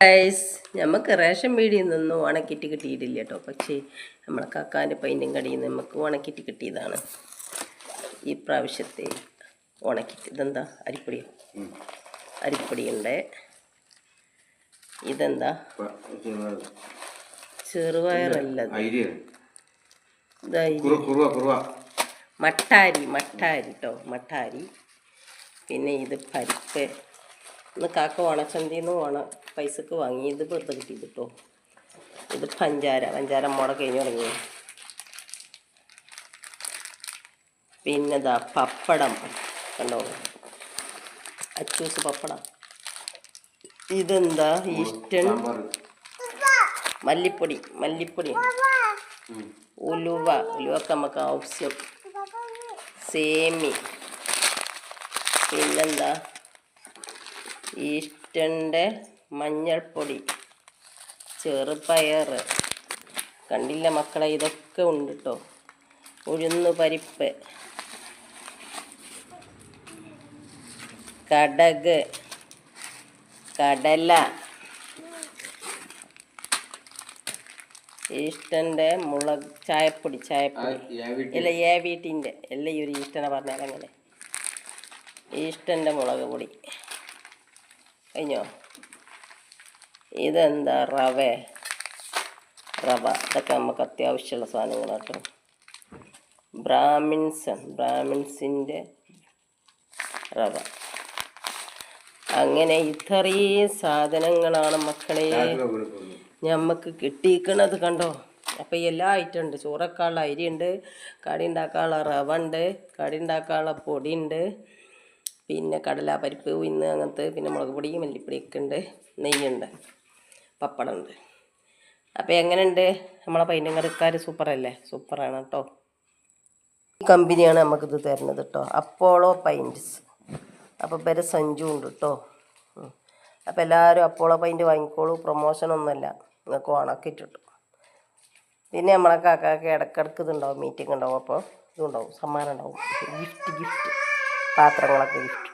Guys നമുക്ക് ration പീടിയിൽ നിന്നും ഉണക്കിറ്റ് കിട്ടിയിട്ടില്ല കേട്ടോ പക്ഷേ നമ്മളെ കക്കാന്റെ പൈന്റും കടിയിൽ നിന്ന് നമുക്ക് ഉണക്കിറ്റ് കിട്ടിയതാണ്. ഈ പ്രാവശ്യത്തെ ഉണക്കിറ്റ് ഇതെന്താ? അരിപ്പൊടി അരിപ്പൊടിയുണ്ട്. ഇതെന്താ? ചെറുപയറല്ല മട്ടാരി മട്ടാരി കേട്ടോ മട്ടാരി. പിന്നെ ഇത് പരിപ്പ്. ഇന്ന് കാക്ക ഉണച്ചന്തിന്ന് ഓണ പൈസക്ക് വാങ്ങി ഇത് വെറുതെ കിട്ടിയത് കേട്ടോ ഇത് പഞ്ചാര പഞ്ചാര മുള കഴിഞ്ഞ് തുടങ്ങി പിന്നെ ഇതാ പപ്പടം. കണ്ടോ? അച്ചൂസ് പപ്പടം. ഇതെന്താ? ഈസ്റ്റൺ മല്ലിപ്പൊടി മല്ലിപ്പൊടി. ഉലുവ. ഉലുവക്ക് നമുക്ക് ആവശ്യം. സേമി. പിന്നെന്താ? ഈസ്റ്റന്റെ മഞ്ഞൾപ്പൊടി ചെറുപയർ കണ്ടില്ല മക്കളെ ഇതൊക്കെ ഉണ്ട് കേട്ടോ ഉഴുന്ന് പരിപ്പ് കടക് കടല. ഈസ്റ്റന്റെ മുളക് ചായപ്പൊടി ചായപ്പൊടി. ഇല്ല ഏ വീട്ടിന്റെ. എല്ലാം ഈ ഒരു ഈസ്റ്റനെ പറഞ്ഞാൽ അങ്ങനെ ഈസ്റ്റന്റെ മുളക് പൊടി. കഴിഞ്ഞോ? ഇതെന്താ റവ? റവ. ഇതൊക്കെ നമുക്ക് അത്യാവശ്യമുള്ള സാധനങ്ങളാട്ടോ ബ്രാഹ്മിൻസൺ. ബ്രാഹ്മിൻസ് ബ്രാഹ്മിൻസിന്റെ റവ. അങ്ങനെ ഇത്രയും സാധനങ്ങളാണ് മക്കളെ. ഞമ്മക്ക് കിട്ടിയിരിക്കണത് കണ്ടോ? അപ്പം എല്ലാ ഐറ്റം ഉണ്ട്. ചോറക്കാനുള്ള അരി ഉണ്ട് കടി ഉണ്ടാക്കാനുള്ള റവ ഉണ്ട് കടി ഉണ്ടാക്കാനുള്ള പൊടി ഉണ്ട് പിന്നെ കടല പരിപ്പ് ഉയർന്ന് അങ്ങനത്തെ പിന്നെ മുളക് പൊടി മല്ലിപ്പൊടിയൊക്കെ ഉണ്ട് നെയ്യുണ്ട് പപ്പടം ഉണ്ട് അപ്പോൾ എങ്ങനെയുണ്ട്? നമ്മളെ പൈനും കറിക്കാർ സൂപ്പറല്ലേ? സൂപ്പറാണ് കേട്ടോ. ഈ കമ്പനിയാണ് നമുക്കിത് തരുന്നത് കേട്ടോ. അപ്പോളോ പൈന്റ്സ് അപ്പോൾ പേര് സഞ്ജു ഉണ്ട് കേട്ടോ അപ്പോൾ എല്ലാവരും അപ്പോളോ പൈന്റ് വാങ്ങിക്കോളൂ. പ്രൊമോഷൻ പ്രൊമോഷനൊന്നുമല്ല നിങ്ങൾക്ക് ഉണക്കിട്ടിട്ടു കിട്ടും പിന്നെ നമ്മളെ കാക്കാക്ക് ഇടക്കിടക്ക് ഇതുണ്ടാവും. മീറ്റിംഗ് ഉണ്ടാവും. അപ്പോൾ ഇതുണ്ടാവും. സമ്മാനം ഉണ്ടാവും. ഗിഫ്റ്റ് ഗിഫ്റ്റ് പാത്രങ്ങളൊക്കെ ഗിഫ്റ്റ്